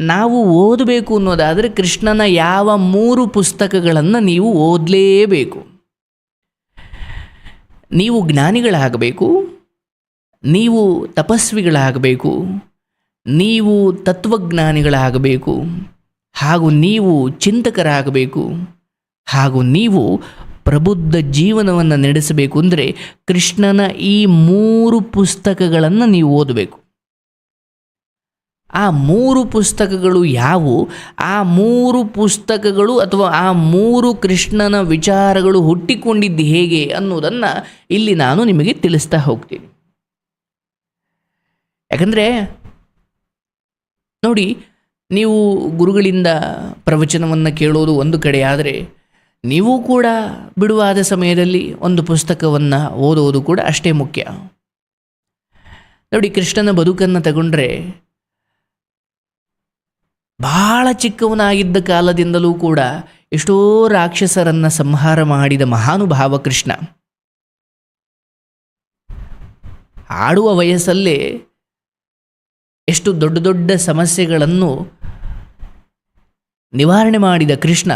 ನಾವು ಓದಬೇಕು ಅನ್ನೋದಾದರೆ ಕೃಷ್ಣನ ಯಾವ ಮೂರು ಪುಸ್ತಕಗಳನ್ನು ನೀವು ಓದಲೇಬೇಕು. ನೀವು ಜ್ಞಾನಿಗಳಾಗಬೇಕು, ನೀವು ತಪಸ್ವಿಗಳಾಗಬೇಕು, ನೀವು ತತ್ವಜ್ಞಾನಿಗಳಾಗಬೇಕು, ಹಾಗೂ ನೀವು ಚಿಂತಕರಾಗಬೇಕು, ಹಾಗೂ ನೀವು ಪ್ರಬುದ್ಧ ಜೀವನವನ್ನು ನಡೆಸಬೇಕು ಅಂದರೆ ಕೃಷ್ಣನ ಈ ಮೂರು ಪುಸ್ತಕಗಳನ್ನು ನೀವು ಓದಬೇಕು. ಆ ಮೂರು ಪುಸ್ತಕಗಳು ಯಾವುವು? ಆ ಮೂರು ಪುಸ್ತಕಗಳು ಅಥವಾ ಆ ಮೂರು ಕೃಷ್ಣನ ವಿಚಾರಗಳು ಹುಟ್ಟಿಕೊಂಡಿದ್ದು ಹೇಗೆ ಅನ್ನೋದನ್ನು ಇಲ್ಲಿ ನಾನು ನಿಮಗೆ ತಿಳಿಸ್ತಾ ಹೋಗ್ತೀನಿ. ಯಾಕಂದರೆ, ನೋಡಿ, ನೀವು ಗುರುಗಳಿಂದ ಪ್ರವಚನವನ್ನು ಕೇಳೋದು ಒಂದು ಕಡೆಯಾದರೆ ನೀವು ಕೂಡ ಬಿಡುವಾದ ಸಮಯದಲ್ಲಿ ಒಂದು ಪುಸ್ತಕವನ್ನು ಓದೋದು ಕೂಡ ಅಷ್ಟೇ ಮುಖ್ಯ. ನೋಡಿ, ಕೃಷ್ಣನ ಬದುಕನ್ನು ತಗೊಂಡ್ರೆ ಬಹಳ ಚಿಕ್ಕವನಾಗಿದ್ದ ಕಾಲದಿಂದಲೂ ಕೂಡ ಎಷ್ಟೋ ರಾಕ್ಷಸರನ್ನು ಸಂಹಾರ ಮಾಡಿದ ಮಹಾನುಭಾವ ಕೃಷ್ಣ. ಆಡುವ ವಯಸ್ಸಲ್ಲೇ ಎಷ್ಟು ದೊಡ್ಡ ದೊಡ್ಡ ಸಮಸ್ಯೆಗಳನ್ನು ನಿವಾರಣೆ ಮಾಡಿದ ಕೃಷ್ಣ,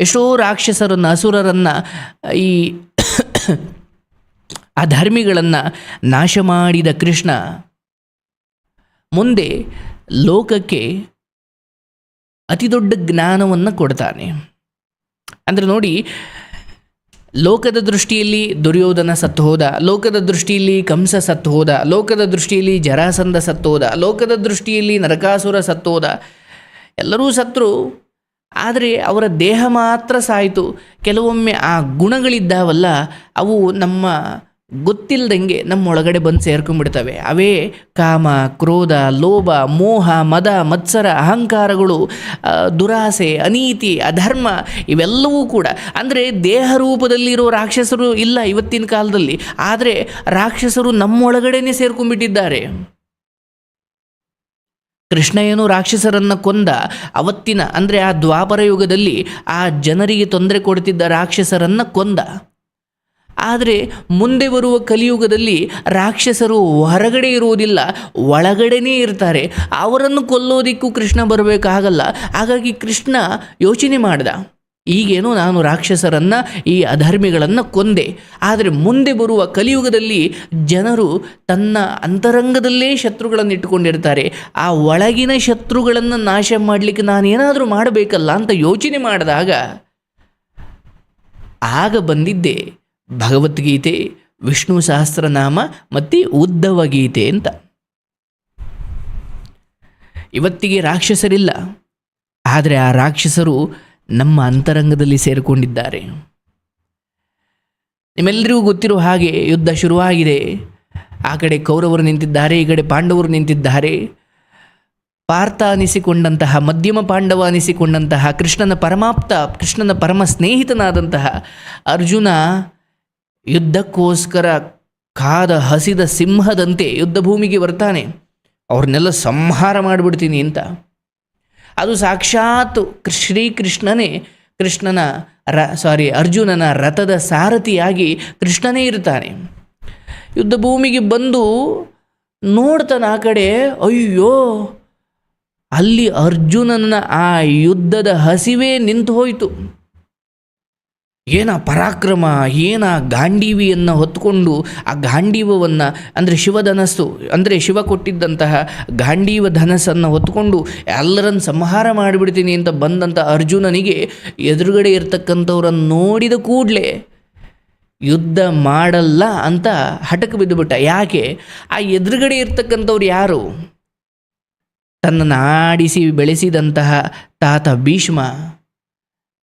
ಎಷ್ಟೋ ರಾಕ್ಷಸರನ್ನು, ಅಸುರರನ್ನು, ಈ ಅಧರ್ಮಿಗಳನ್ನು ನಾಶ ಮಾಡಿದ ಕೃಷ್ಣ ಮುಂದೆ ಲೋಕಕ್ಕೆ ಅತಿ ದೊಡ್ಡ ಜ್ಞಾನವನ್ನು ಕೊಡ್ತಾನೆ. ಅಂದರೆ ನೋಡಿ, ಲೋಕದ ದೃಷ್ಟಿಯಲ್ಲಿ ದುರ್ಯೋಧನ ಸತ್ತು ಹೋದ, ಲೋಕದ ದೃಷ್ಟಿಯಲ್ಲಿ ಕಂಸ ಸತ್ತು ಹೋದ, ಲೋಕದ ದೃಷ್ಟಿಯಲ್ಲಿ ಜರಾಸಂಧ ಸತ್ತು ಹೋದ, ಲೋಕದ ದೃಷ್ಟಿಯಲ್ಲಿ ನರಕಾಸುರ ಸತ್ತು ಹೋದ, ಎಲ್ಲರೂ ಸತ್ರು. ಆದರೆ ಅವರ ದೇಹ ಮಾತ್ರ ಸಾಯಿತು. ಕೆಲವೊಮ್ಮೆ ಆ ಗುಣಗಳಿದ್ದಾವಲ್ಲ, ಅವು ನಮ್ಮ ಗೊತ್ತಿಲ್ಲದಂಗೆ ನಮ್ಮೊಳಗಡೆ ಬಂದು ಸೇರ್ಕೊಂಡ್ಬಿಡ್ತವೆ. ಅವೇ ಕಾಮ, ಕ್ರೋಧ, ಲೋಭ, ಮೋಹ, ಮದ, ಮತ್ಸರ, ಅಹಂಕಾರಗಳು ದುರಾಸೆ, ಅನೀತಿ, ಅಧರ್ಮ ಇವೆಲ್ಲವೂ ಕೂಡ. ಅಂದರೆ ದೇಹ ರೂಪದಲ್ಲಿರೋ ರಾಕ್ಷಸರು ಇಲ್ಲ ಇವತ್ತಿನ ಕಾಲದಲ್ಲಿ. ಆದರೆ ರಾಕ್ಷಸರು ನಮ್ಮೊಳಗಡೆನೆ ಸೇರ್ಕೊಂಡ್ಬಿಟ್ಟಿದ್ದಾರೆ. ಕೃಷ್ಣ ಏನು ರಾಕ್ಷಸರನ್ನು ಕೊಂದ ಅವತ್ತಿನ, ಅಂದರೆ ಆ ದ್ವಾಪರ ಯುಗದಲ್ಲಿ ಆ ಜನರಿಗೆ ತೊಂದರೆ ಕೊಡ್ತಿದ್ದ ರಾಕ್ಷಸರನ್ನು ಕೊಂದ. ಆದರೆ ಮುಂದೆ ಬರುವ ಕಲಿಯುಗದಲ್ಲಿ ರಾಕ್ಷಸರು ಹೊರಗಡೆ ಇರುವುದಿಲ್ಲ, ಒಳಗಡೆನೇ ಇರ್ತಾರೆ. ಅವರನ್ನು ಕೊಲ್ಲೋದಿಕ್ಕೂ ಕೃಷ್ಣ ಬರಬೇಕಾಗಲ್ಲ. ಹಾಗಾಗಿ ಕೃಷ್ಣ ಯೋಚನೆ ಮಾಡಿದ, ಈಗೇನು ನಾನು ರಾಕ್ಷಸರನ್ನ, ಈ ಅಧರ್ಮಿಗಳನ್ನು ಕೊಂದೆ. ಆದರೆ ಮುಂದೆ ಬರುವ ಕಲಿಯುಗದಲ್ಲಿ ಜನರು ತನ್ನ ಅಂತರಂಗದಲ್ಲೇ ಶತ್ರುಗಳನ್ನು ಇಟ್ಟುಕೊಂಡಿರ್ತಾರೆ. ಆ ಒಳಗಿನ ಶತ್ರುಗಳನ್ನು ನಾಶ ಮಾಡಲಿಕ್ಕೆ ನಾನೇನಾದರೂ ಮಾಡಬೇಕಲ್ಲ ಅಂತ ಯೋಚನೆ ಮಾಡಿದಾಗ, ಆಗ ಬಂದಿದ್ದೆ ಭಗವದ್ಗೀತೆ, ವಿಷ್ಣು ಸಹಸ್ರನಾಮ ಮತ್ತು ಉದ್ದವ ಗೀತೆ ಅಂತ. ಇವತ್ತಿಗೆ ರಾಕ್ಷಸರಿಲ್ಲ, ಆದರೆ ಆ ರಾಕ್ಷಸರು ನಮ್ಮ ಅಂತರಂಗದಲ್ಲಿ ಸೇರಿಕೊಂಡಿದ್ದಾರೆ. ನಿಮ್ಮೆಲ್ಲರಿಗೂ ಗೊತ್ತಿರುವ ಹಾಗೆ ಯುದ್ಧ ಶುರುವಾಗಿದೆ. ಆ ಕಡೆ ಕೌರವರು ನಿಂತಿದ್ದಾರೆ, ಈ ಕಡೆ ಪಾಂಡವರು ನಿಂತಿದ್ದಾರೆ. ಪಾರ್ಥ ಅನಿಸಿಕೊಂಡಂತಹ, ಮಧ್ಯಮ ಪಾಂಡವ ಅನಿಸಿಕೊಂಡಂತಹ, ಕೃಷ್ಣನ ಪರಮಾಪ್ತ, ಕೃಷ್ಣನ ಪರಮ ಸ್ನೇಹಿತನಾದಂತಹ ಅರ್ಜುನ ಯುದ್ಧಕ್ಕೋಸ್ಕರ ಕಾದ ಹಸಿದ ಸಿಂಹದಂತೆ ಯುದ್ಧ ಭೂಮಿಗೆ ಬರ್ತಾನೆ. ಅವ್ರನ್ನೆಲ್ಲ ಸಂಹಾರ ಮಾಡಿಬಿಡ್ತೀನಿ ಅಂತ. ಅದು ಸಾಕ್ಷಾತ್ ಶ್ರೀಕೃಷ್ಣನೇ ಕೃಷ್ಣನ ರ ಸಾರಿ ಅರ್ಜುನನ ರಥದ ಸಾರಥಿಯಾಗಿ ಕೃಷ್ಣನೇ ಇರ್ತಾನೆ. ಯುದ್ಧ ಭೂಮಿಗೆ ಬಂದು ನೋಡ್ತಾನೆ ಆ ಕಡೆ, ಅಯ್ಯೋ, ಅಲ್ಲಿ ಅರ್ಜುನನ ಆ ಯುದ್ಧದ ಹಸಿವೇ ನಿಂತು ಹೋಯಿತು. ಏನ ಪರಾಕ್ರಮ, ಏನ ಗಾಂಡೀವಿಯನ್ನು ಹೊತ್ಕೊಂಡು ಆ ಗಾಂಡೀವವನ್ನು, ಅಂದರೆ ಶಿವಧನಸ್ಸು, ಅಂದರೆ ಶಿವ ಕೊಟ್ಟಿದ್ದಂತಹ ಗಾಂಡೀವ ಧನಸ್ಸನ್ನು ಹೊತ್ಕೊಂಡು ಎಲ್ಲರನ್ನು ಸಂಹಾರ ಮಾಡಿಬಿಡ್ತೀನಿ ಅಂತ ಬಂದಂಥ ಅರ್ಜುನನಿಗೆ ಎದುರುಗಡೆ ಇರ್ತಕ್ಕಂಥವ್ರನ್ನು ನೋಡಿದ ಕೂಡಲೇ ಯುದ್ಧ ಮಾಡಲ್ಲ ಅಂತ ಹಠಕ್ಕೆ ಬಿದ್ದುಬಿಟ್ಟ. ಯಾಕೆ? ಆ ಎದುರುಗಡೆ ಇರ್ತಕ್ಕಂಥವ್ರು ಯಾರು? ತನ್ನನ್ನು ಆಡಿಸಿ ಬೆಳೆಸಿದಂತಹ ತಾತ ಭೀಷ್ಮ.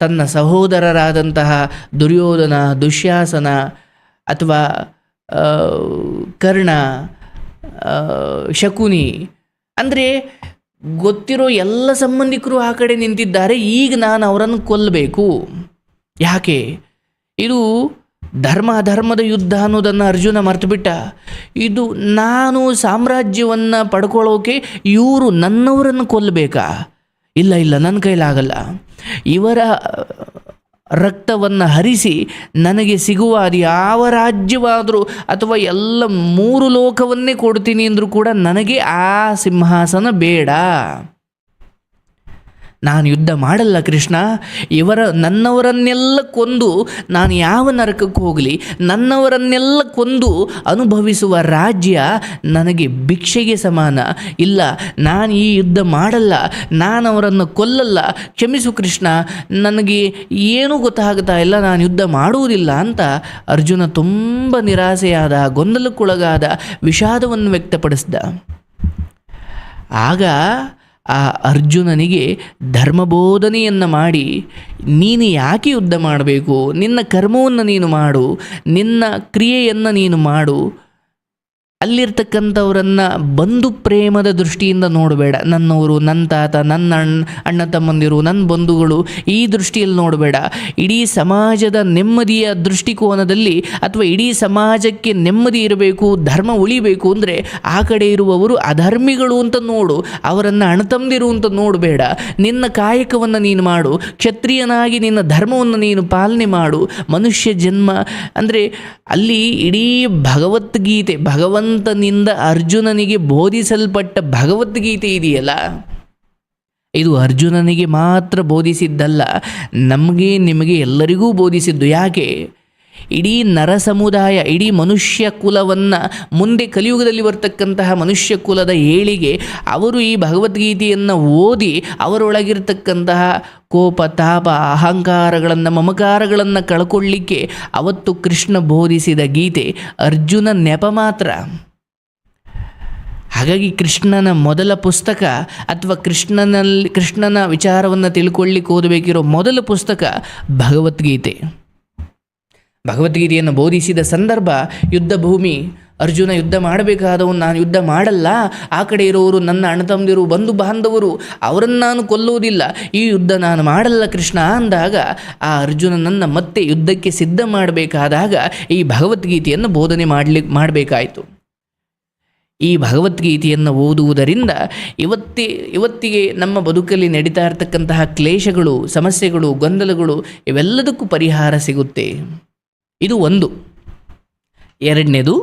ತನ್ನ ಸಹೋದರರಾದಂತಹ ದುರ್ಯೋಧನ, ದುಶ್ಯಾಸನ ಅಥವಾ ಕರ್ಣ ಶಕುನಿ, ಅಂದರೆ ಗೊತ್ತಿರೋ ಎಲ್ಲ ಸಂಬಂಧಿಕರು ಆ ಕಡೆ ನಿಂತಿದ್ದಾರೆ. ಈಗ ನಾನು ಅವರನ್ನು ಕೊಲ್ಲಬೇಕು ಯಾಕೆ? ಇದು ಧರ್ಮ ಅಧರ್ಮದ ಯುದ್ಧ ಅನ್ನೋದನ್ನು ಅರ್ಜುನ ಮರ್ತುಬಿಟ್ಟ. ಇದು ನಾನು ಸಾಮ್ರಾಜ್ಯವನ್ನು ಪಡ್ಕೊಳ್ಳೋಕೆ ಇವರು ನನ್ನವರನ್ನು ಕೊಲ್ಲಬೇಕಾ ಇಲ್ಲ ಇಲ್ಲ ನನ್ನ ಕೈಲಾಗಲ್ಲ ಇವರ ರಕ್ತವನ್ನು ಹರಿಸಿ ನನಗೆ ಸಿಗುವ ಅದು ಯಾವ ರಾಜ್ಯವಾದರೂ ಅಥವಾ ಎಲ್ಲ ಮೂರು ಲೋಕವನ್ನೇ ಕೊಡ್ತೀನಿ ಅಂದರೂ ಕೂಡ ನನಗೆ ಆ ಸಿಂಹಾಸನ ಬೇಡ. ನಾನು ಯುದ್ಧ ಮಾಡಲ್ಲ ಕೃಷ್ಣ. ಇವರ ನನ್ನವರನ್ನೆಲ್ಲ ಕೊಂದು ನಾನು ಯಾವ ನರಕಕ್ಕೆ ಹೋಗಲಿ. ನನ್ನವರನ್ನೆಲ್ಲ ಕೊಂದು ಅನುಭವಿಸುವ ರಾಜ್ಯ ನನಗೆ ಭಿಕ್ಷೆಗೆ ಸಮಾನ. ಇಲ್ಲ, ನಾನು ಈ ಯುದ್ಧ ಮಾಡಲ್ಲ. ನಾನು ಅವರನ್ನು ಕೊಲ್ಲಲ್ಲ. ಕ್ಷಮಿಸು ಕೃಷ್ಣ. ನನಗೆ ಏನೂ ಗೊತ್ತಾಗ್ತಾ ಇಲ್ಲ. ನಾನು ಯುದ್ಧ ಮಾಡುವುದಿಲ್ಲ ಅಂತ ಅರ್ಜುನ ತುಂಬ ನಿರಾಸೆಯಾದ, ಗೊಂದಲಕ್ಕೊಳಗಾದ ವಿಷಾದವನ್ನು ವ್ಯಕ್ತಪಡಿಸಿದ. ಆಗ ಆ ಅರ್ಜುನನಿಗೆ ಧರ್ಮಬೋಧನೆಯನ್ನು ಮಾಡಿ, ನೀನು ಯಾಕೆ ಯುದ್ಧ ಮಾಡಬೇಕು? ನಿನ್ನ ಕರ್ಮವನ್ನು ನೀನು ಮಾಡು, ನಿನ್ನ ಕ್ರಿಯೆಯನ್ನು ನೀನು ಮಾಡು. ಅಲ್ಲಿರ್ತಕ್ಕಂಥವರನ್ನು ಬಂಧು ಪ್ರೇಮದ ದೃಷ್ಟಿಯಿಂದ ನೋಡಬೇಡ. ನನ್ನವರು ನನ್ನ ತಾತ ನನ್ನ ಅಣ್ಣ ಅಣ್ಣ ತಮ್ಮಂದಿರು ನನ್ನ ಬಂಧುಗಳು ಈ ದೃಷ್ಟಿಯಲ್ಲಿ ನೋಡಬೇಡ. ಇಡೀ ಸಮಾಜದ ನೆಮ್ಮದಿಯ ದೃಷ್ಟಿಕೋನದಲ್ಲಿ ಅಥವಾ ಇಡೀ ಸಮಾಜಕ್ಕೆ ನೆಮ್ಮದಿ ಇರಬೇಕು, ಧರ್ಮ ಉಳಿಬೇಕು ಅಂದರೆ ಆ ಕಡೆ ಇರುವವರು ಅಧರ್ಮಿಗಳು ಅಂತ ನೋಡು, ಅವರನ್ನು ಅಣತಂದಿರು ಅಂತ ನೋಡಬೇಡ. ನಿನ್ನ ಕಾಯಕವನ್ನು ನೀನು ಮಾಡು, ಕ್ಷತ್ರಿಯನಾಗಿ ನಿನ್ನ ಧರ್ಮವನ್ನು ನೀನು ಪಾಲನೆ ಮಾಡು. ಮನುಷ್ಯ ಜನ್ಮ ಅಂದರೆ ಅಲ್ಲಿ ಇಡೀ ಭಗವದ್ಗೀತೆ ಭಗವಂತನಿಂದ ಅರ್ಜುನನಿಗೆ ಬೋಧಿಸಲ್ಪಟ್ಟ ಭಗವದ್ಗೀತೆ ಇದೆಯಲ್ಲ? ಇದು ಅರ್ಜುನನಿಗೆ ಮಾತ್ರ ಬೋಧಿಸಿದ್ದಲ್ಲ ನಮಗೆ ನಿಮಗೆ ಎಲ್ಲರಿಗೂ ಬೋಧಿಸಿದ್ದು ಯಾಕೆ? ಇಡೀ ನರ ಸಮುದಾಯ ಇಡೀ ಮನುಷ್ಯ ಕುಲವನ್ನು ಮುಂದೆ ಕಲಿಯುಗದಲ್ಲಿ ಬರ್ತಕ್ಕಂತಹ ಮನುಷ್ಯ ಕುಲದ ಏಳಿಗೆ ಅವರು ಈ ಭಗವದ್ಗೀತೆಯನ್ನು ಓದಿ ಅವರೊಳಗಿರ್ತಕ್ಕಂತಹ ಕೋಪ, ತಾಪ, ಅಹಂಕಾರಗಳನ್ನು, ಮಮಕಾರಗಳನ್ನು ಕಳ್ಕೊಳ್ಳಿಕ್ಕೆ ಅವತ್ತು ಕೃಷ್ಣ ಬೋಧಿಸಿದ ಗೀತೆ ಅರ್ಜುನ ನೆಪ ಮಾತ್ರ. ಹಾಗಾಗಿ ಕೃಷ್ಣನ ಮೊದಲ ಪುಸ್ತಕ ಅಥವಾ ಕೃಷ್ಣನಲ್ಲಿ ಕೃಷ್ಣನ ವಿಚಾರವನ್ನು ತಿಳ್ಕೊಳ್ಳಿಕ್ಕೆ ಓದಬೇಕಿರೋ ಮೊದಲ ಪುಸ್ತಕ ಭಗವದ್ಗೀತೆ. ಭಗವದ್ಗೀತೆಯನ್ನು ಬೋಧಿಸಿದ ಸಂದರ್ಭ ಯುದ್ಧ ಭೂಮಿ, ಅರ್ಜುನ ಯುದ್ಧ ಮಾಡಬೇಕಾದವನು ನಾನು ಯುದ್ಧ ಮಾಡಲ್ಲ. ಆ ಕಡೆ ಇರೋರು, ನನ್ನ ಅಣ್ಣತಮ್ಮದಿರು, ಬಂಧು ಬಾಂಧವರು, ಅವರನ್ನು ನಾನು ಕೊಲ್ಲುವುದಿಲ್ಲ. ಈ ಯುದ್ಧ ನಾನು ಮಾಡಲ್ಲ ಕೃಷ್ಣ ಅಂದಾಗ, ಆ ಅರ್ಜುನನನ್ನು ಮತ್ತೆ ಯುದ್ಧಕ್ಕೆ ಸಿದ್ಧ ಮಾಡಬೇಕಾದಾಗ ಈ ಭಗವದ್ಗೀತೆಯನ್ನು ಬೋಧನೆ ಮಾಡಲಿ, ಮಾಡಬೇಕಾಯಿತು. ಈ ಭಗವದ್ಗೀತೆಯನ್ನು ಓದುವುದರಿಂದ ಇವತ್ತಿ, ಇವತ್ತಿಗೆ ನಮ್ಮ ಬದುಕಲ್ಲಿ ನಡೀತಾ ಇರತಕ್ಕಂತಹ ಕ್ಲೇಶಗಳು, ಸಮಸ್ಯೆಗಳು, ಗೊಂದಲಗಳು ಇವೆಲ್ಲದಕ್ಕೂ ಪರಿಹಾರ ಸಿಗುತ್ತೆ. ಇದು ಒಂದು. ಎರಡನೇದು,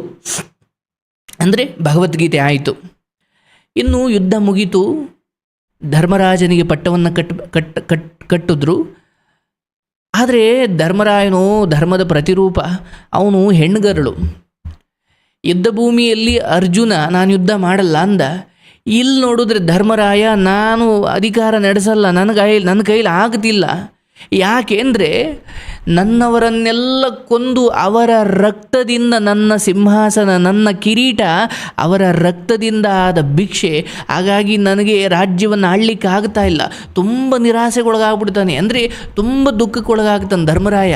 ಅಂದರೆ ಭಗವದ್ಗೀತೆ ಆಯಿತು. ಇನ್ನು ಯುದ್ಧ ಮುಗಿತು, ಧರ್ಮರಾಜನಿಗೆ ಪಟ್ಟವನ್ನು ಕಟ್ ಕಟ್ ಕಟ್, ಕಟ್ಟಿದ್ರು. ಆದರೆ ಧರ್ಮರಾಯನು ಧರ್ಮದ ಪ್ರತಿರೂಪ, ಅವನು ಹೆಣ್ಣುಗರಳು ಯುದ್ಧ ಭೂಮಿಯಲ್ಲಿ ಅರ್ಜುನ, ನಾನು ಯುದ್ಧ ಮಾಡಲ್ಲ ಅಂದ. ಇಲ್ಲಿ ನೋಡಿದ್ರೆ ಧರ್ಮರಾಯ, ನಾನು ಅಧಿಕಾರ ನಡೆಸಲ್ಲ ನನ್ನ ಕೈ ನನ್ನ ಕೈಲಿ ಆಗ್ತಿಲ್ಲ. ಯಾಕೆ ಅಂದರೆ ನನ್ನವರನ್ನೆಲ್ಲ ಕೊಂದು ಅವರ ರಕ್ತದಿಂದ ನನ್ನ ಸಿಂಹಾಸನ, ನನ್ನ ಕಿರೀಟ ಅವರ ರಕ್ತದಿಂದ ಆದ ಭಿಕ್ಷೆ. ಹಾಗಾಗಿ ನನಗೆ ರಾಜ್ಯವನ್ನು ಆಳ್ಲಿಕ್ಕೆ ಆಗ್ತಾ ಇಲ್ಲ. ತುಂಬ ನಿರಾಸೆಗೊಳಗಾಗ್ಬಿಡ್ತಾನೆ. ಅಂದರೆ ತುಂಬ ದುಃಖಕ್ಕೊಳಗಾಗ್ತಾನೆ ಧರ್ಮರಾಯ.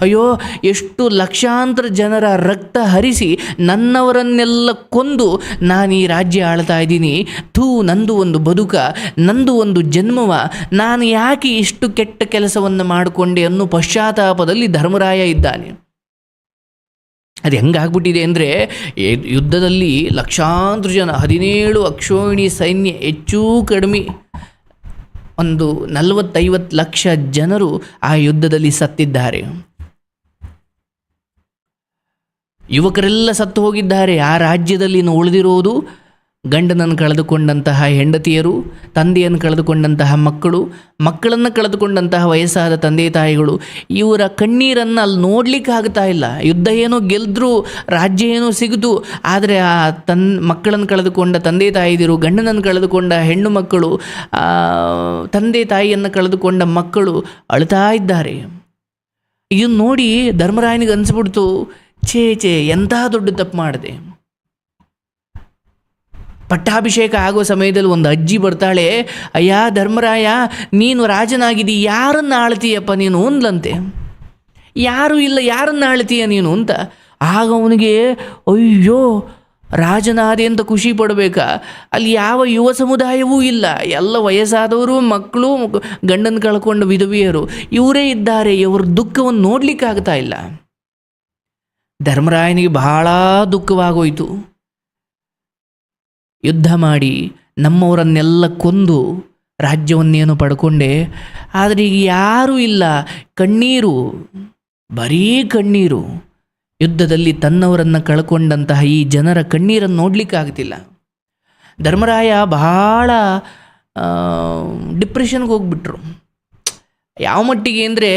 ಅಯ್ಯೋ, ಎಷ್ಟು ಲಕ್ಷಾಂತರ ಜನರ ರಕ್ತ ಹರಿಸಿ ನನ್ನವರನ್ನೆಲ್ಲ ಕೊಂದು ನಾನು ಈ ರಾಜ್ಯ ಆಳ್ತಾ ಇದ್ದೀನಿ. ಥೂ, ನಂದು ಒಂದು ಬದುಕ, ನಂದು ಒಂದು ಜನ್ಮವ. ನಾನು ಯಾಕೆ ಇಷ್ಟು ಕೆಟ್ಟ ಕೆಲಸವನ್ನು ಮಾಡಿಕೊಂಡೆ ಅನ್ನೋ ಪಶ್ಚಾತ್ತಾಪದಲ್ಲಿ ಧರ್ಮರಾಯ ಇದ್ದಾನೆ. ಅದು ಹೆಂಗಾಗ್ಬಿಟ್ಟಿದೆ ಅಂದರೆ ಯುದ್ಧದಲ್ಲಿ ಲಕ್ಷಾಂತರ ಜನ, ಹದಿನೇಳು ಅಕ್ಷೋಹಿಣಿ ಸೈನ್ಯ ಹೆಚ್ಚೂ ಕಡಿಮೆ. ಒಂದು ನಲವತ್ತೈವತ್ತು ಲಕ್ಷ ಜನರು ಆ ಯುದ್ಧದಲ್ಲಿ ಸತ್ತಿದ್ದಾರೆ. ಯುವಕರೆಲ್ಲ ಸತ್ತು ಹೋಗಿದ್ದಾರೆ. ಆ ರಾಜ್ಯದಲ್ಲಿ ಇನ್ನು ಉಳಿದಿರುವುದು ಗಂಡನನ್ನು ಕಳೆದುಕೊಂಡಂತಹ ಹೆಂಡತಿಯರು, ತಂದೆಯನ್ನು ಕಳೆದುಕೊಂಡಂತಹ ಮಕ್ಕಳು, ಮಕ್ಕಳನ್ನು ಕಳೆದುಕೊಂಡಂತಹ ವಯಸ್ಸಾದ ತಂದೆ ತಾಯಿಗಳು. ಇವರ ಕಣ್ಣೀರನ್ನು ಅಲ್ಲಿ ನೋಡ್ಲಿಕ್ಕೆ ಆಗ್ತಾ ಇಲ್ಲ. ಯುದ್ಧ ಏನೋ ಗೆಲ್ದ್ರು, ರಾಜ್ಯ ಏನೋ ಸಿಗದು, ಆದರೆ ಆ ತನ್, ಮಕ್ಕಳನ್ನು ಕಳೆದುಕೊಂಡ ತಂದೆ ತಾಯಿದಿರು ಗಂಡನನ್ನು ಕಳೆದುಕೊಂಡ ಹೆಣ್ಣು ಮಕ್ಕಳು ತಂದೆ ತಾಯಿಯನ್ನು ಕಳೆದುಕೊಂಡ ಮಕ್ಕಳು ಅಳ್ತಾ ಇದ್ದಾರೆ. ಇದನ್ನು ನೋಡಿ ಧರ್ಮರಾಯನಿಗೆ ಅನಿಸ್ಬಿಡ್ತು ಛೇ ಛೇ, ಎಂತಹ ದೊಡ್ಡ ತಪ್ಪು ಮಾಡಿದೆ. ಪಟ್ಟಾಭಿಷೇಕ ಆಗೋ ಸಮಯದಲ್ಲಿ ಒಂದು ಅಜ್ಜಿ ಬರ್ತಾಳೆ, ಅಯ್ಯ, ಧರ್ಮರಾಯ, ನೀನು ರಾಜನಾಗಿದ್ದಿ, ಯಾರನ್ನ ಆಳ್ತೀಯಪ್ಪ ನೀನು? ಅಂದ್ಲಂತೆ. ಯಾರೂ ಇಲ್ಲ, ಯಾರನ್ನ ಆಳ್ತೀಯ ನೀನು? ಅಂತ. ಆಗ ಅವನಿಗೆ, ಅಯ್ಯೋ, ರಾಜನಾದೆ ಅಂತ ಖುಷಿ ಪಡಬೇಕಾ? ಅಲ್ಲಿ ಯಾವ ಯುವ ಸಮುದಾಯವೂ ಇಲ್ಲ. ಎಲ್ಲ ವಯಸ್ಸಾದವರು, ಮಕ್ಕಳು, ಗಂಡನ ಕಳ್ಕೊಂಡ ವಿಧವಿಯರು, ಇವರೇ ಇದ್ದಾರೆ. ಇವರ ದುಃಖವನ್ನು ನೋಡಲಿಕ್ಕಾಗ್ತಾ ಇಲ್ಲ. ಧರ್ಮರಾಯನಿಗೆ ಬಹಳ ದುಃಖವಾಗೋಯಿತು. ಯುದ್ಧ ಮಾಡಿ ನಮ್ಮವರನ್ನೆಲ್ಲ ಕೊಂದು ರಾಜ್ಯವನ್ನೇನು ಪಡ್ಕೊಂಡೆ. ಆದರೆ ಈಗ ಯಾರೂ ಇಲ್ಲ. ಕಣ್ಣೀರು, ಬರೀ ಕಣ್ಣೀರು. ಯುದ್ಧದಲ್ಲಿ ತನ್ನವರನ್ನು ಕಳ್ಕೊಂಡಂತಹ ಈ ಜನರ ಕಣ್ಣೀರನ್ನು ನೋಡಲಿಕ್ಕಾಗ್ತಿಲ್ಲ ಧರ್ಮರಾಯ ಬಹಳ ಡಿಪ್ರೆಷನ್ಗೆ ಹೋಗ್ಬಿಟ್ರು. ಯಾವ ಮಟ್ಟಿಗೆ ಅಂದರೆ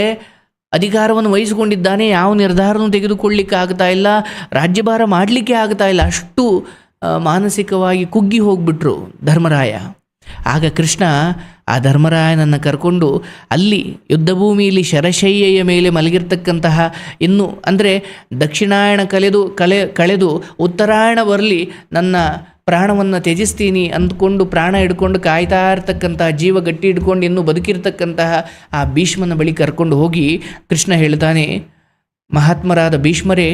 ಅಧಿಕಾರವನ್ನು ವಹಿಸಿಕೊಂಡಿದ್ದಾನೆ, ಯಾವ ನಿರ್ಧಾರವನ್ನು ತೆಗೆದುಕೊಳ್ಳಿಕ್ಕೆ ಆಗ್ತಾ ಇಲ್ಲ, ರಾಜ್ಯಭಾರ ಮಾಡಲಿಕ್ಕೆ ಆಗ್ತಾ ಇಲ್ಲ. ಅಷ್ಟು ಮಾನಸಿಕವಾಗಿ ಕುಗ್ಗಿ ಹೋಗ್ಬಿಟ್ರು ಧರ್ಮರಾಯ. ಆಗ ಕೃಷ್ಣ ಆ ಧರ್ಮರಾಯನನ್ನು ಕರ್ಕೊಂಡು ಅಲ್ಲಿ ಯುದ್ಧಭೂಮಿಯಲ್ಲಿ ಶರಶಯ್ಯೆಯ ಮೇಲೆ ಮಲಗಿರ್ತಕ್ಕಂತಹ ಇನ್ನು ಅಂದರೆ ದಕ್ಷಿಣಾಯಣ ಕಲೆದು ಕಲೆ ಕಳೆದು ಉತ್ತರಾಯಣ ಬರಲಿ ನನ್ನ ಪ್ರಾಣವನ್ನು ತ್ಯಜಿಸ್ತೀನಿ ಅಂದ್ಕೊಂಡು ಪ್ರಾಣ ಹಿಡ್ಕೊಂಡು ಕಾಯ್ತಾ ಇರ್ತಕ್ಕಂತಹ ಜೀವ ಗಟ್ಟಿ ಹಿಡ್ಕೊಂಡು ಇನ್ನೂ ಬದುಕಿರ್ತಕ್ಕಂತಹ ಆ ಭೀಷ್ಮನ ಬಳಿ ಕರ್ಕೊಂಡು ಹೋಗಿ ಕೃಷ್ಣ ಹೇಳ್ತಾನೆ, ಮಹಾತ್ಮರಾದ ಭೀಷ್ಮರೇ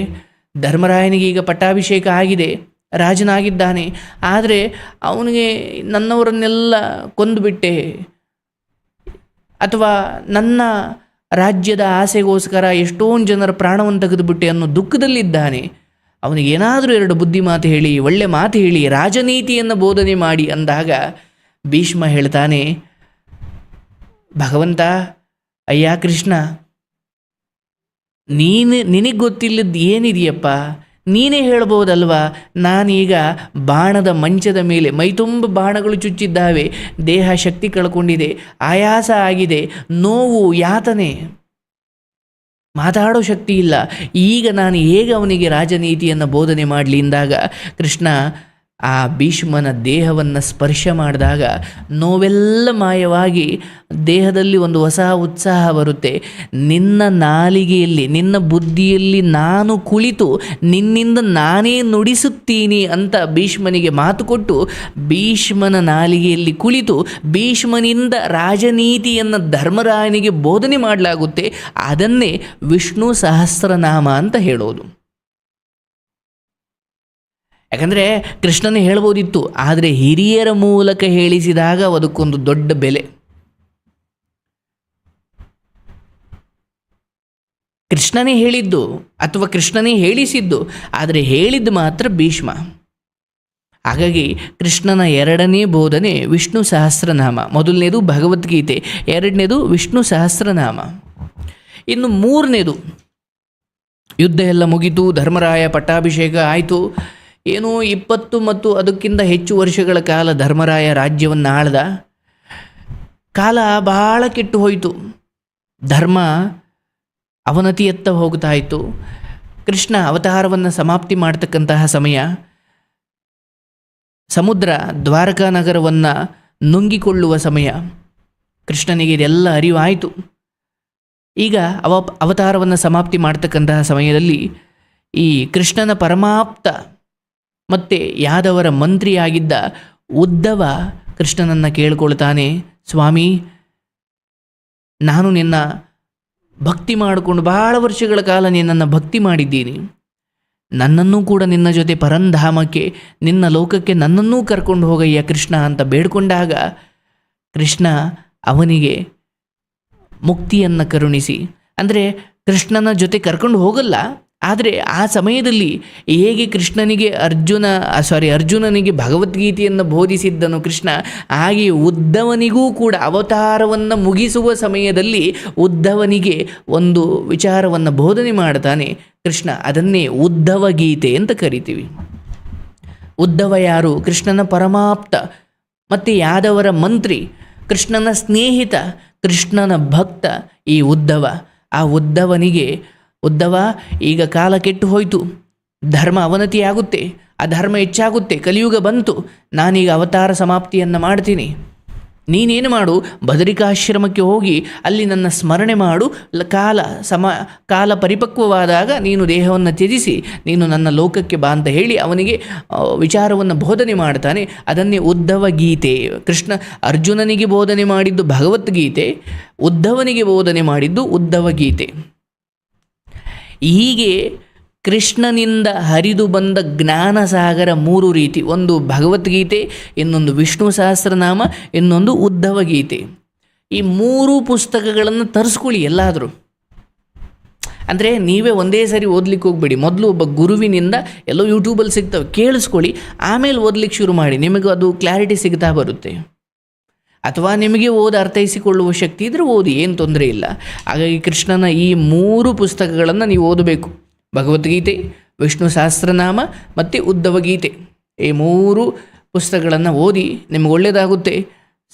ಧರ್ಮರಾಯನಿಗೆ ಈಗ ಪಟ್ಟಾಭಿಷೇಕ ಆಗಿದೆ. ರಾಜನಾಗಿದ್ದಾನೆ. ಆದರೆ ಅವನಿಗೆ ನನ್ನವರನ್ನೆಲ್ಲ ಕೊಂದುಬಿಟ್ಟೆ. ಅಥವಾ ನನ್ನ ರಾಜ್ಯದ ಆಸೆಗೋಸ್ಕರ ಎಷ್ಟೊಂದು ಜನರ ಪ್ರಾಣವನ್ನು ತೆಗೆದುಬಿಟ್ಟೆ ಅನ್ನೋ ದುಃಖದಲ್ಲಿದ್ದಾನೆ. ಅವನಿಗೆ ಏನಾದರೂ ಎರಡು ಬುದ್ಧಿ ಮಾತು ಹೇಳಿ, ಒಳ್ಳೆ ಮಾತು ಹೇಳಿ, ರಾಜನೀತಿಯನ್ನು ಬೋಧನೆ ಮಾಡಿ ಅಂದಾಗ ಭೀಷ್ಮ ಹೇಳ್ತಾನೆ, ಭಗವಂತ, ಅಯ್ಯ ಕೃಷ್ಣ, ನೀನು ನಿನಗೆ ಗೊತ್ತಿಲ್ಲದ್ದು ಏನಿದೆಯಪ್ಪ? ನೀನೇ ಹೇಳ್ಬೋದಲ್ವಾ? ನಾನೀಗ ಬಾಣದ ಮಂಚದ ಮೇಲೆ ಮೈತುಂಬ ಬಾಣಗಳು ಚುಚ್ಚಿದ್ದಾವೆ. ದೇಹ ಶಕ್ತಿ ಕಳ್ಕೊಂಡಿದೆ. ಆಯಾಸ ಆಗಿದೆ. ನೋವು ಯಾತನೆ. ಮಾತಾಡೋ ಶಕ್ತಿ ಇಲ್ಲ. ಈಗ ನಾನು ಹೇಗೆ ಅವನಿಗೆ ರಾಜನೀತಿಯನ್ನು ಬೋಧನೆ ಮಾಡಲಿ? ಎಂದಾಗ ಕೃಷ್ಣ ಆ ಭೀಷ್ಮನ ದೇಹವನ್ನು ಸ್ಪರ್ಶ ಮಾಡಿದಾಗ ನೋವೆಲ್ಲ ಮಾಯವಾಗಿ ದೇಹದಲ್ಲಿ ಒಂದು ಹೊಸ ಉತ್ಸಾಹ ಬರುತ್ತೆ. ನಿನ್ನ ನಾಲಿಗೆಯಲ್ಲಿ, ನಿನ್ನ ಬುದ್ಧಿಯಲ್ಲಿ ನಾನು ಕುಳಿತು ನಿನ್ನಿಂದ ನಾನೇ ನುಡಿಸುತ್ತೀನಿ ಅಂತ ಭೀಷ್ಮನಿಗೆ ಮಾತು ಕೊಟ್ಟು ಭೀಷ್ಮನ ನಾಲಿಗೆಯಲ್ಲಿ ಕುಳಿತು ಭೀಷ್ಮನಿಂದ ರಾಜನೀತಿಯನ್ನು ಧರ್ಮರಾಯನಿಗೆ ಬೋಧನೆ ಮಾಡಲಾಗುತ್ತೆ. ಅದನ್ನೇ ವಿಷ್ಣು ಸಹಸ್ರನಾಮ ಅಂತ ಹೇಳೋದು. ಯಾಕಂದರೆ ಕೃಷ್ಣನೇ ಹೇಳ್ಬೋದಿತ್ತು, ಆದರೆ ಹಿರಿಯರ ಮೂಲಕ ಹೇಳಿಸಿದಾಗ ಅದಕ್ಕೊಂದು ದೊಡ್ಡ ಬೆಲೆ. ಕೃಷ್ಣನೇ ಹೇಳಿದ್ದು ಅಥವಾ ಕೃಷ್ಣನೇ ಹೇಳಿಸಿದ್ದು, ಆದರೆ ಹೇಳಿದ್ದು ಮಾತ್ರ ಭೀಷ್ಮ. ಹಾಗಾಗಿ ಕೃಷ್ಣನ ಎರಡನೇ ಬೋಧನೆ ವಿಷ್ಣು ಸಹಸ್ರನಾಮ, ಮೊದಲನೇದು ಭಗವದ್ಗೀತೆ, ಎರಡನೇದು ವಿಷ್ಣು ಸಹಸ್ರನಾಮ. ಇನ್ನು ಮೂರನೇದು, ಯುದ್ಧ ಎಲ್ಲ ಮುಗಿತು, ಧರ್ಮರಾಯ ಪಟ್ಟಾಭಿಷೇಕ ಆಯಿತು. ಏನು ಇಪ್ಪತ್ತು ಮತ್ತು ಅದಕ್ಕಿಂತ ಹೆಚ್ಚು ವರ್ಷಗಳ ಕಾಲ ಧರ್ಮರಾಯ ರಾಜ್ಯವನ್ನು ಆಳ್ದ. ಕಾಲ ಬಹಳ ಕೆಟ್ಟು ಹೋಯಿತು. ಧರ್ಮ ಅವನತಿಯತ್ತ ಹೋಗ್ತಾ ಇತ್ತು. ಕೃಷ್ಣ ಅವತಾರವನ್ನು ಸಮಾಪ್ತಿ ಮಾಡ್ತಕ್ಕಂತಹ ಸಮಯ. ಸಮುದ್ರ ದ್ವಾರಕಾ ನಗರವನ್ನು ನುಂಗಿಕೊಳ್ಳುವ ಸಮಯ. ಕೃಷ್ಣನಿಗೆ ಇದೆಲ್ಲ ಅರಿವಾಯಿತು. ಈಗ ಅವ ಅವತಾರವನ್ನು ಸಮಾಪ್ತಿ ಮಾಡ್ತಕ್ಕಂತಹ ಸಮಯದಲ್ಲಿ ಈ ಕೃಷ್ಣನ ಪರಮಾಪ್ತ ಮತ್ತು ಯಾದವರ ಮಂತ್ರಿಯಾಗಿದ್ದ ಉದ್ದವ ಕೃಷ್ಣನನ್ನು ಕೇಳ್ಕೊಳ್ತಾನೆ, ಸ್ವಾಮಿ, ನಾನು ನಿನ್ನ ಭಕ್ತಿ ಮಾಡಿಕೊಂಡು ಬಹಳ ವರ್ಷಗಳ ಕಾಲ ನಿನ್ನನ್ನು ಭಕ್ತಿ ಮಾಡಿದ್ದೀನಿ. ನನ್ನನ್ನು ಕೂಡ ನಿನ್ನ ಜೊತೆ ಪರಂಧಾಮಕ್ಕೆ, ನಿನ್ನ ಲೋಕಕ್ಕೆ ನನ್ನನ್ನೂ ಕರ್ಕೊಂಡು ಹೋಗಯ್ಯ ಕೃಷ್ಣ ಅಂತ ಬೇಡ್ಕೊಂಡಾಗ ಕೃಷ್ಣ ಅವನಿಗೆ ಮುಕ್ತಿಯನ್ನು ಕರುಣಿಸಿ, ಅಂದರೆ ಕೃಷ್ಣನ ಜೊತೆ ಕರ್ಕೊಂಡು ಹೋಗಲ್ಲ. ಆದರೆ ಆ ಸಮಯದಲ್ಲಿ ಹೇಗೆ ಕೃಷ್ಣನಿಗೆ ಅರ್ಜುನ ಸಾರಿ ಅರ್ಜುನನಿಗೆ ಭಗವದ್ಗೀತೆಯನ್ನು ಬೋಧಿಸಿದ್ದನು ಕೃಷ್ಣ ಹಾಗೆ ಉದ್ದವನಿಗೂ ಕೂಡ ಅವತಾರವನ್ನು ಮುಗಿಸುವ ಸಮಯದಲ್ಲಿ ಉದ್ಧವನಿಗೆ ಒಂದು ವಿಚಾರವನ್ನು ಬೋಧನೆ ಮಾಡ್ತಾನೆ ಕೃಷ್ಣ. ಅದನ್ನೇ ಉದ್ಧವ ಗೀತೆ ಅಂತ ಕರಿತೀವಿ. ಉದ್ಧವ ಯಾರು? ಕೃಷ್ಣನ ಪರಮಾಪ್ತ. ಮತ್ತು ಯಾದವರ ಮಂತ್ರಿ? ಕೃಷ್ಣನ ಸ್ನೇಹಿತ? ಕೃಷ್ಣನ ಭಕ್ತ ಈ ಉದ್ಧವ ಆ ಉದ್ದವನಿಗೆ ಉದ್ದವ, ಈಗ ಕಾಲ ಕೆಟ್ಟು ಹೋಯಿತು. ಧರ್ಮ ಅವನತಿಯಾಗುತ್ತೆ. ಆ ಧರ್ಮ ಹೆಚ್ಚಾಗುತ್ತೆ. ಕಲಿಯುಗ ಬಂತು. ನಾನೀಗ ಅವತಾರ ಸಮಾಪ್ತಿಯನ್ನು ಮಾಡ್ತೀನಿ. ನೀನೇನು ಮಾಡು? ಬದರಿಕಾಶ್ರಮಕ್ಕೆ ಹೋಗಿ ಅಲ್ಲಿ ನನ್ನ ಸ್ಮರಣೆ ಮಾಡು. ಕಾಲ ಸಮ, ಕಾಲ ಪರಿಪಕ್ವವಾದಾಗ ನೀನು ದೇಹವನ್ನು ತ್ಯಜಿಸಿ, ನೀನು ನನ್ನ ಲೋಕಕ್ಕೆ ಬಾ ಅಂತ ಹೇಳಿ ಅವನಿಗೆ ವಿಚಾರವನ್ನು ಬೋಧನೆ ಮಾಡ್ತಾನೆ. ಅದನ್ನೇ ಉದ್ದವ ಗೀತೆ. ಕೃಷ್ಣ ಅರ್ಜುನನಿಗೆ ಬೋಧನೆ ಮಾಡಿದ್ದು ಭಗವದ್ಗೀತೆ. ಉದ್ದವನಿಗೆ ಬೋಧನೆ ಮಾಡಿದ್ದು ಉದ್ದವ ಗೀತೆ. ಹೀಗೆ ಕೃಷ್ಣನಿಂದ ಹರಿದು ಬಂದ ಜ್ಞಾನ ಸಾಗರ ಮೂರು ರೀತಿ. ಒಂದು ಭಗವದ್ಗೀತೆ, ಇನ್ನೊಂದು ವಿಷ್ಣು ಸಹಸ್ರನಾಮ, ಇನ್ನೊಂದು ಉದ್ಧವ ಗೀತೆ. ಈ ಮೂರು ಪುಸ್ತಕಗಳನ್ನು ತರಿಸ್ಕೊಳ್ಳಿ ಎಲ್ಲಾದರೂ. ಅಂದರೆ ನೀವೇ ಒಂದೇ ಸರಿ ಓದ್ಲಿಕ್ಕೆ ಹೋಗ್ಬೇಡಿ. ಮೊದಲು ಒಬ್ಬ ಗುರುವಿನಿಂದ ಎಲ್ಲೋ ಯೂಟ್ಯೂಬಲ್ಲಿ ಸಿಗ್ತವೆ. ಕೇಳಿಸ್ಕೊಳ್ಳಿ, ಆಮೇಲೆ ಓದ್ಲಿಕ್ಕೆ ಶುರು ಮಾಡಿ. ನಿಮಗೆ ಅದು ಕ್ಲಾರಿಟಿ ಸಿಗ್ತಾ ಬರುತ್ತೆ. ಅಥವಾ ನಿಮಗೆ ಓದಿ ಅರ್ಥೈಸಿಕೊಳ್ಳುವ ಶಕ್ತಿ ಇದ್ದರೆ ಓದಿ, ಏನು ತೊಂದರೆ ಇಲ್ಲ. ಹಾಗಾಗಿ ಕೃಷ್ಣನ ಈ ಮೂರು ಪುಸ್ತಕಗಳನ್ನು ನೀವು ಓದಬೇಕು. ಭಗವದ್ಗೀತೆ, ವಿಷ್ಣು ಸಹಸ್ರನಾಮ ಮತ್ತು ಉದ್ಧವ ಗೀತೆ ಈ ಮೂರು ಪುಸ್ತಕಗಳನ್ನು ಓದಿ ನಿಮಗೆ ಒಳ್ಳೆಯದಾಗುತ್ತೆ